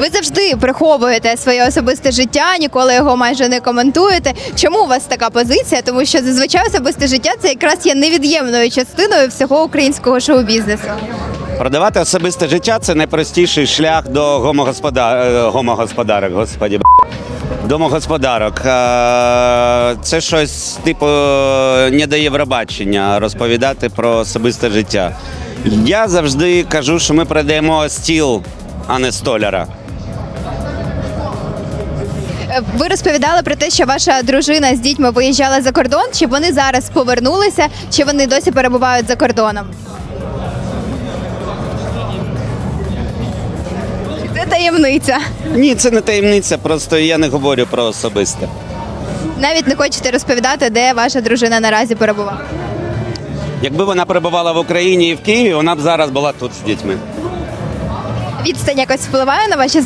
Ви завжди приховуєте своє особисте життя, ніколи його майже не коментуєте. Чому у вас така позиція? Тому що зазвичай особисте життя це якраз є невід'ємною частиною всього українського шоу-бізнесу. Продавати особисте життя це найпростіший шлях до гомогосподар... е, гомогосподарок, господі. Домогосподарок. Е, Це щось типу не до Євробачення розповідати про особисте життя. Я завжди кажу, що ми продаємо стіл, а не столяра. Ви розповідали про те, що ваша дружина з дітьми виїжджала за кордон. Чи вони зараз повернулися, чи вони досі перебувають за кордоном? Це таємниця. Ні, це не таємниця, просто я не говорю про особисте. Навіть не хочете розповідати, де ваша дружина наразі перебуває. Якби вона перебувала в Україні і в Києві, вона б зараз була тут з дітьми. Відстань якось впливає на ваші